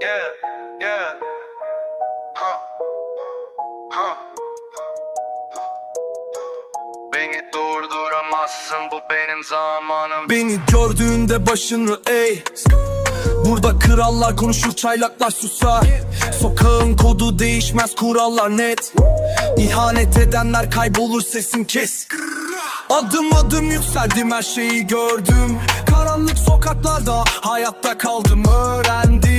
Yeah, yeah. Huh. Huh. Beni durduramazsın bu benim zamanım. Beni gördüğünde başını eğ. Burada krallar konuşur çaylaklar susar. Sokağın kodu değişmez kurallar net. İhanet edenler kaybolur sesin kes. Adım adım yükseldim her şeyi gördüm. Karanlık sokaklarda hayatta kaldım öğrendim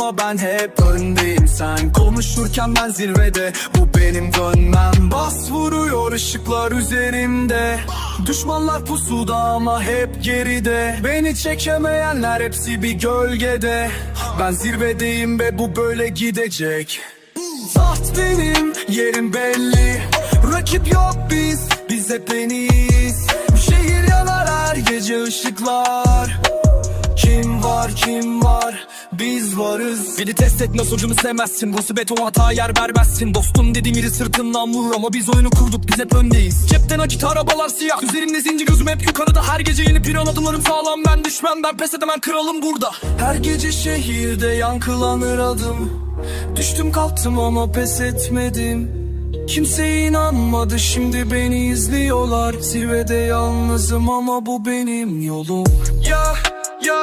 ama ben hep öndeyim. Sen konuşurken ben zirvede. Bu benim dönmem. Bas vuruyor ışıklar üzerimde Düşmanlar pusuda ama hep geride. Beni çekemeyenler hepsi bir gölgede. Ben zirvedeyim ve bu böyle gidecek. Taht benim, yerim belli. Rakip yok biz, biz hep en iyiyiz. Şehir yanar her gece ışıklar. Kim var kim var biz varız. Beni test etme socumu sevmezsin? Bu beton hata yer vermezsin. Dostum dediğin yeri sırtından vurur Ama biz oyunu kurduk biz hep öndeyiz. Cepten akit arabalar siyah. Üzerimde zincir gözüm hep yukarıda. Her gece yeni plan adımlarım sağlam. Ben düşmem ben pes edemem kralım burada. Her gece şehirde yankılanır adım. Düştüm kalktım ama pes etmedim. Kimse inanmadı şimdi beni izliyorlar. Zirvede yalnızım ama bu benim yolum. Ya ya